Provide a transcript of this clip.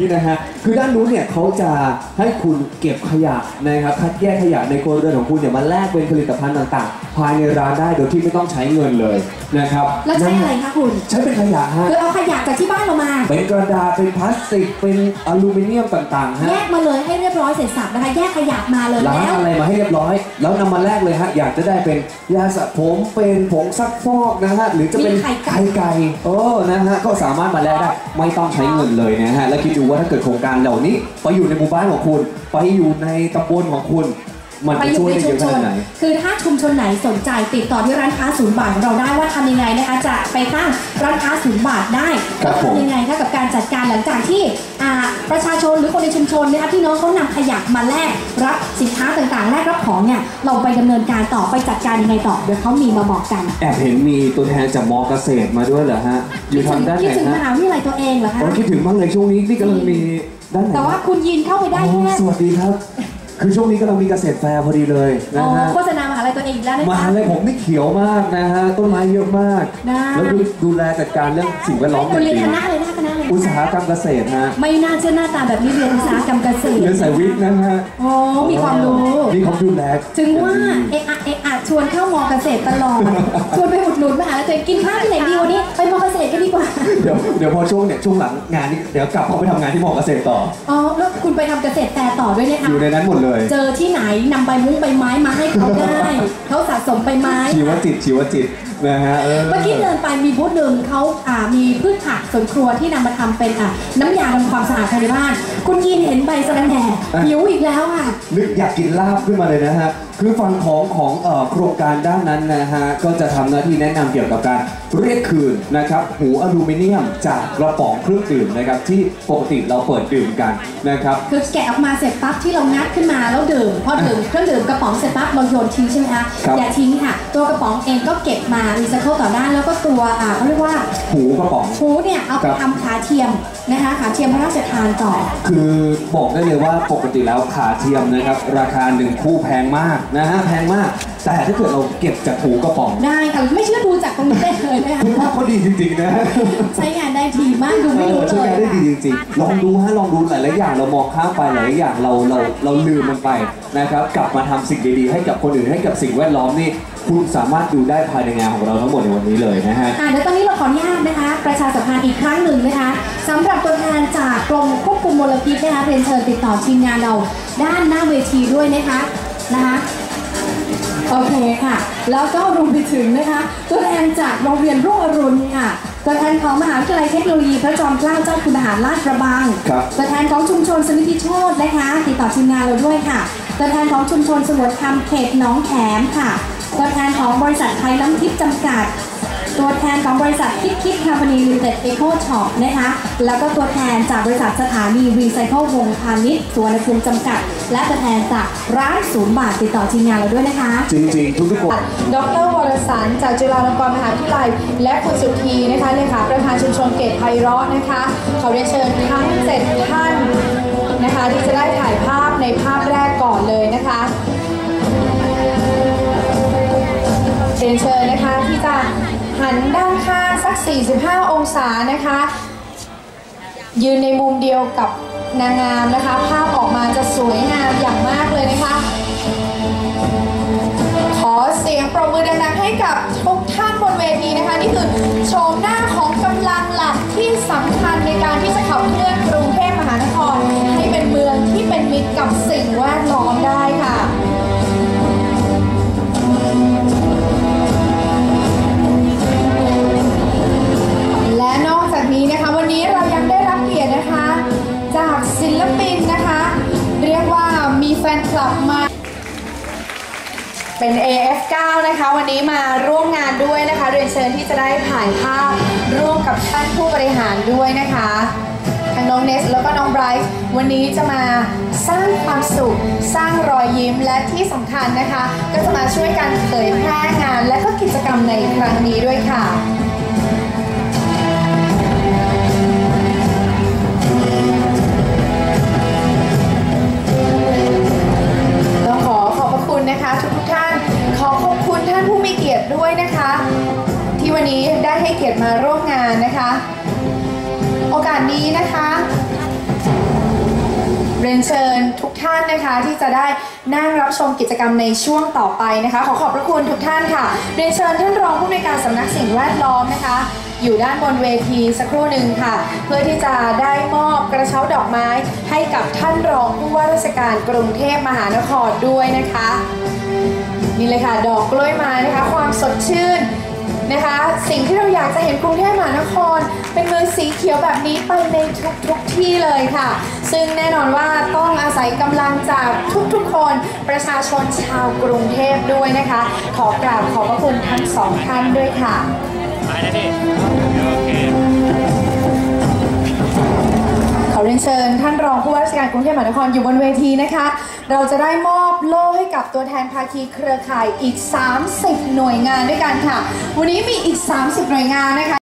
นี่นะฮะ คือด้านนู้นเนี่ยเขาจะให้คุณเก็บขยะนะครับ คัดแยกขยะในครัวเรือนของคุณเนี่ยมาแลกเป็นผลิตภัณฑ์ต่างๆ ภายในร้านได้โดยที่ไม่ต้องใช้เงินเลยนะครับแล้วใช้อะไรคะคุณ ใช้เป็นขยะฮะ คือเอาขยะจากที่บ้านเรามา เป็นกระดาษ เป็นพลาสติก เป็นอลูมิเนียมต่างๆแยฮะกมาเลยให้เรียบร้อยเสร็จสับนะคะ แยกขยะมาเลยล้างแล้วอะไรมาให้เรียบร้อย แล้วนำมาแลกเลยฮะ อยากจะได้เป็นยาสระผม เป็นผงซักฟอกนะฮะ หรือจะเป็นมีไข่ไก่ไก่ เออ นะฮะ ก็สามารถมาแลกได้ ไม่ต้องใช้เงินเลยนะฮะ แล้วคิดดูว่าถ้าเกิดโครงการเหล่านี้ไปอยู่ในหมู่บ้านของคุณ ไปอยู่ในตำบลของคุณ มันไปจะอช่ยู่วยในได้เยชุมอะขชนานดไหนคือถ้าชุมชนไหนสนใจติดต่อที่ร้านค้าศูนย์บาทของเราได้ว่าทำยังไงนะคะจะไปตั้งร้านค้าศูนย์บาทได้ครัแล้บวผมทำยังไงคะกับการจัดการหลังจากที่อ่าประชาชนหรือคนในชุมชนนะคะพี่น้องเขานำขยะมาแลกรับสินค้าต่างๆแลกรับของเนี่ยเราไปดำเนินการต่อไปจัดการยังไงต่อเดี๋ยวเขามีมาบอกกันแอบเห็นมีตัวแทนจากมอเกษตรมาด้วยเหรอฮะอยู่ทางด้านคิไหดนถึงมฮะหาวิทยาลัยตัวเองเหรอคะอ๋อคิดถึงบ้างเลยช่วงนี้นี่กำลังมีด้านไหนแต่ว่าคุณยินเข้าไปได้อ๋อแค่สวัสดีครับ คือช่วงนี้กำลังมีเกษตรแฟร์พอดีเลยนะอ๋อฮะโฆษณามหาลัยตัวเองอีกแล้วนะมหาคะลัยผมนี่เขียวมากนะฮะต้นไม้เยอะมาก ได้ แล้วดูดูแลจัดการเรื่องสิ่งแวดล้อมคุณเรียนดี คณะเลยนะคณะเลย อุตสาหกรรมเกษตรฮะไม่น่าเชื่อหน้าตาแบบนี้เรียนอุตสาหกรรมเกษตรเรียนสายวิทย์นะฮะโอ้มีความรู้ นี่เขาดูแลถึงว่าเอะอะเอะอะชวนเข้ามอเกษตรตลอด ชวนไปอุดหนุนมหาลัยตัวเองกินข้าวที่ไหนดีวันนี้ไปมอเกษตรกันดีกว่า เดี๋ยวเดี๋ยวพอช่วงเนี่ยช่วงหลังงานนี้เดี๋ยวกลับเข้าไปทำงานที่มอเกษตรต่อ อ๋อแล้วคุณไปทำเกษตรแต่ต่อด้วยเนี่ยค่ะอยู่ในนั้นหมดเลย เจอที่ไหนนำใบมุ้งใบไม้มาให้เขาได้ เขาสะสมใบไม้ชีวจิตชีวจิตนะฮะเออเมื่อกี้เดินไปมีบูธหนึ่งเขาอ่ามีพืชผักสวนครัวที่นำมาทำเป็นอะน้ำยาทำความสะอาดภายในบ้าน คุณยินเห็นใบสะระแหน่หิวอีกแล้วอะนึกอยากกินลาบขึ้นมาเลยนะฮะ คือฝั่งของของเอ่อโครงการด้านนั้นนะฮะก็จะทำหน้าที่แนะนำเกี่ยวกับการเรียกคืนนะครับหูอลูมิเนียมจากกระป๋องเครื่องดื่มนะครับที่ปกติเราเปิดดื่มกันนะครับ คือแกะออกมาเสร็จปั๊บที่เรางัดขึ้นมาแล้วดื่มพอดื่มเครื่องดื่มกระป๋องเสร็จปั๊บเราโยนทิ้งใช่ไหมคะครับ อย่าทิ้งค่ะ ตัวกระป๋องเองก็เก็บมารีไซเคิลต่อได้แล้วก็ตัวอ่าเขาเรียกว่าหูกระป๋อง ฟูเนี่ยเอาไปครับ ทำขาเทียมนะคะขาเทียมพระราชทานต่อ คือบอกได้เลยว่าปกติแล้วขาเทียมนะครับ ราคาหนึ่งคู่แพงมากนะฮะแพงมาก แต่ถ้าเกิดเราเก็บจากหูกระป๋องได้ค่ะไม่เชื่อดูจากตรงนี้ได้เลยนะคะคุณภาพเขาดีจริงๆนะใช้งานได้ดีมากดูเอไม่อรู้ใช้เลยงานได้ดีจริงๆ ลองดูฮะลองดูหลายๆอย่างเรามองข้ามไปหลายๆอย่างเราเราเราลืมมันไปนะครับกลับมาทำสิ่งดีๆ ให้กับคนอื่นให้กับสิ่งแวดล้อมนี่คุณสามารถดูได้ภายในงานของเราทั้งหมดในวันนี้เลยนะฮะอ่าเดี๋ยวตอนนี้เราขออนุญาตนะคะ ประชาสัมพันธ์อีกครั้งหนึ่งนะคะสำหรับตัวแทนจากกรมควบคุมมลพิษนะคะเรียนเชิญติดต่อทีมงานเราด้านหน้าเวทีด้วยนะคะนะคะ โอเคค่ะ แล้วก็รวมไปถึงนะคะ ตัวแทนจากโรงเรียนรุ่งอรุณค่ะ ตัวแทนของมหาวิทยาลัยเทคโนโลยีพระจอมเกล้าเจ้าคุณทหารลาดกระบัง ครับตัวแทนของชุมชนสมิติโชตนะคะ ติดต่อทีมงานเราด้วยค่ะ ตัวแทนของชุมชนสมุทรธรรมเขตหนองแขมค่ะ ตัวแทนของบริษัทไทยน้ำทิพย์จำกัด ตัวแทนของบริษัทคิดคิดคาร์บอนีลิมิเต็ดเอโคช็อปนะคะแล้วก็ตัวแทนจากบริษัทสถานีรีไซเคิลวงพาณิชย์สวนภูมิจำกัด และตัวแทนจากร้านศูนย์บาทติดต่อทีมงานเราด้วยนะคะ จริงๆ ทุกๆคนดรวรสันต์จากจุฬาลงกรณ์มหาวิทยาลัย และคุณสุธีนะคะเลขาประธานชุมชนเกตไพเราะนะคะเขาเรียนเชิญทั้งเจ็ดท่านนะคะที่จะได้ถ่ายภาพในภาพแรกก่อนเลยนะคะเรียนเชิญนะคะที่จะหั นด้านข้างสัก 45 องศานะคะ ยืนในมุมเดียวกับนางงามนะคะ ภาพออกมาจะสวยงามอย่างมากเลยนะคะ ขอเสียงปรบมือดังๆให้กับทุกท่านบนเวทีนะคะ นี่คือโฉมหน้าของกำลังหลักที่สำคัญในการที่จะขับเคลื่อนกรุงเทพมหานคร ให้เป็นเมืองที่เป็นมิตรกับสิ่งแวดล้อมได้ค่ะและ มีแฟนคลับมาเป็น AF9 นะคะ วันนี้มาร่วมงานด้วยนะคะ เรียนเชิญที่จะได้ถ่ายภาพร่วมกับท่านผู้บริหารด้วยนะคะทั้งน้องเนสแล้วก็น้องไบรท์วันนี้จะมาสร้างความสุข สร้างรอยยิ้มและที่สำคัญนะคะ ก็จะมาช่วยกันเผยแพร่งานและก็กิจกรรมในครั้งนี้ด้วยค่ะ ยรติมาร่วมงานนะคะ โอกาสนี้นะคะ เรียนเชิญทุกท่านนะคะที่จะได้นั่งรับชมกิจกรรมในช่วงต่อไปนะคะ ขอขอบพระคุณทุกท่านค่ะ เรียนเชิญท่านรองผู้ในวยการสำนักสิ่งแวดล้อมนะคะ อยู่ด้านบนเวทีสักครู่หนึ่งค่ะ เพื่อที่จะได้มอบกระเช้าดอกไม้ ให้กับท่านรองผู้ว่าราชการกรุงเทพมหานครด้วยนะคะนี่เลยค่ะดอกกล้วยไม้นะคะ ความสดชื่นนะคะ สิ่งที่เราอยากจะเห็นกรุงเทพมหานคร เป็นเมืองสีเขียวแบบนี้ไปในทุกทุกๆที่เลยค่ะ ซึ่งแน่นอนว่าต้องอาศัยกำลังจากทุกๆคนประชาชนชาวกรุงเทพด้วยนะคะ ขอกราบขอบพระคุณทั้งสองท่านด้วยค่ะ เรียนเชิญ ท่านรองผู้ว่าราชการกรุงเทพมหานครอยู่บนเวทีนะคะ เราจะได้มอบโล่ให้กับตัวแทนภาคีเครือข่ายอีก 30 หน่วยงานด้วยกันค่ะ วันนี้มีอีก 30 หน่วยงานนะคะ